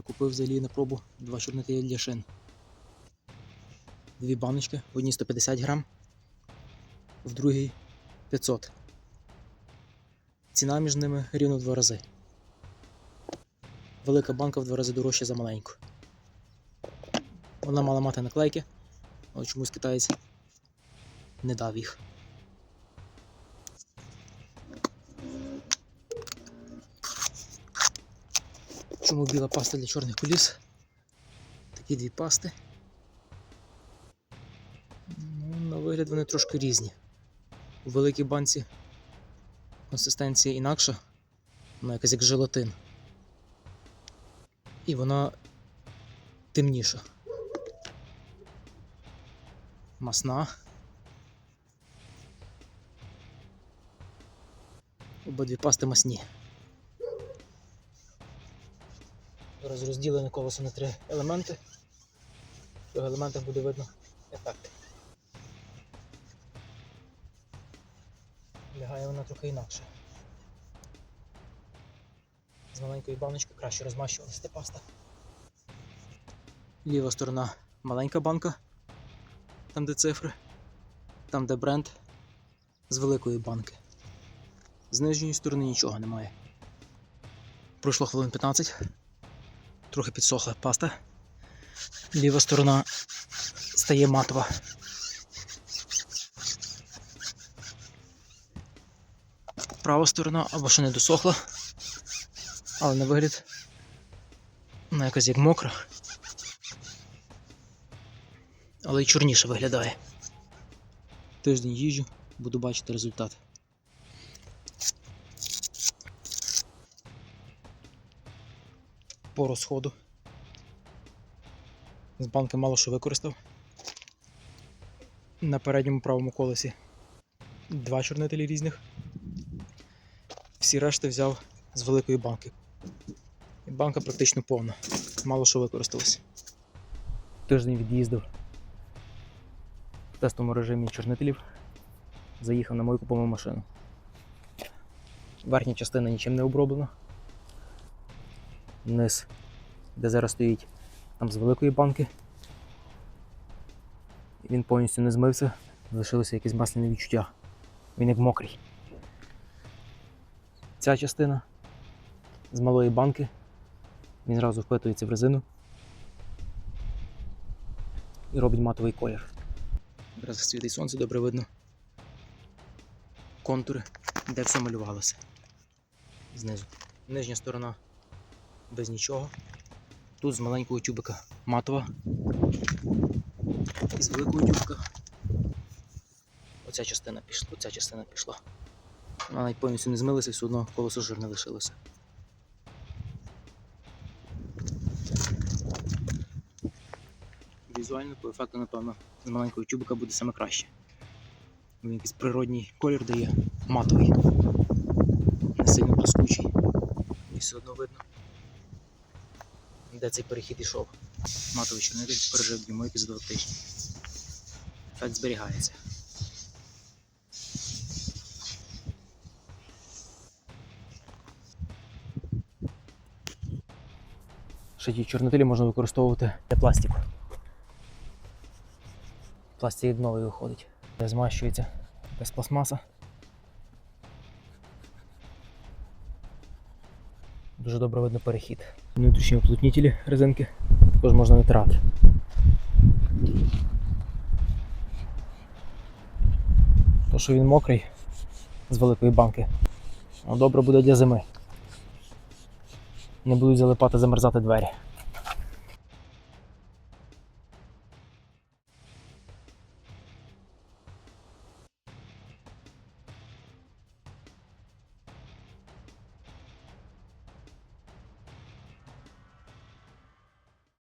Купив взагалі на пробу два чорнителі для шин. Дві баночки, в одній 150 грам, в другій 500. Ціна між ними рівно в два рази. Велика банка в два рази дорожча за маленьку. Вона мала мати наклейки, але чомусь китаєць не дав їх. Чому біла паста для чорних коліс? Такі дві пасти. Ну, на вигляд вони трошки різні. У великій банці консистенція інакша, вона якась як желатин. І вона темніша. Масна. Обидві пасти масні. Зараз розділене колесо на три елементи. В цих елементах буде видно ефект. Лягає вона трохи інакше. З маленької баночки краще розмащувалася паста. Ліва сторона маленька банка, там де цифри, там де бренд з великої банки. З нижньої сторони нічого немає. Пройшло хвилин 15. Трохи підсохла паста. Ліва сторона стає матова. Права сторона або ще не досохла, але на вигляд вона якась як мокра. Але й чорніше виглядає. Тиждень їжджу, буду бачити результат. По розходу. З банки мало що використав. На передньому правому колесі два чорнителі різних. Всі решти взяв з великої банки. І банка практично повна. Мало що використалось. Тиждень від'їздив в тестовому режимі чорнителів. Заїхав на мою куповану машину. Верхня частина нічим не оброблена. Низ, де зараз стоїть, там з великої банки. Він повністю не змився, залишилося якесь масляне відчуття. Він як мокрий. Ця частина з малої банки. Він зразу впитується в резину і робить матовий колір. Зараз світить сонце, добре видно. Контури, де все малювалося. Знизу. Нижня сторона без нічого. Тут з маленького тюбика матова. І з великого тюбика. Оця частина пішла, оця частина пішла. Вона навіть повністю не змилася, все одно колесо жирне лишилося. Візуально по ефекту, напевно, з маленького тюбика буде саме краще. Він якийсь природній колір дає матовий, не сильно блискучий. І все одно видно, де цей перехід йшов. Матовий чорнитель пережив дві мойки за два тижні. Ефект зберігається. Ще ті чорнотилі можна використовувати для пластику. Пластик новий виходить. Змащується без пластмаса. Дуже добре видно перехід. Внутрішні оплотнітелі резинки також можна натирати. То, що він мокрий з великої банки, добре буде для зими. Не будуть залипати, замерзати двері.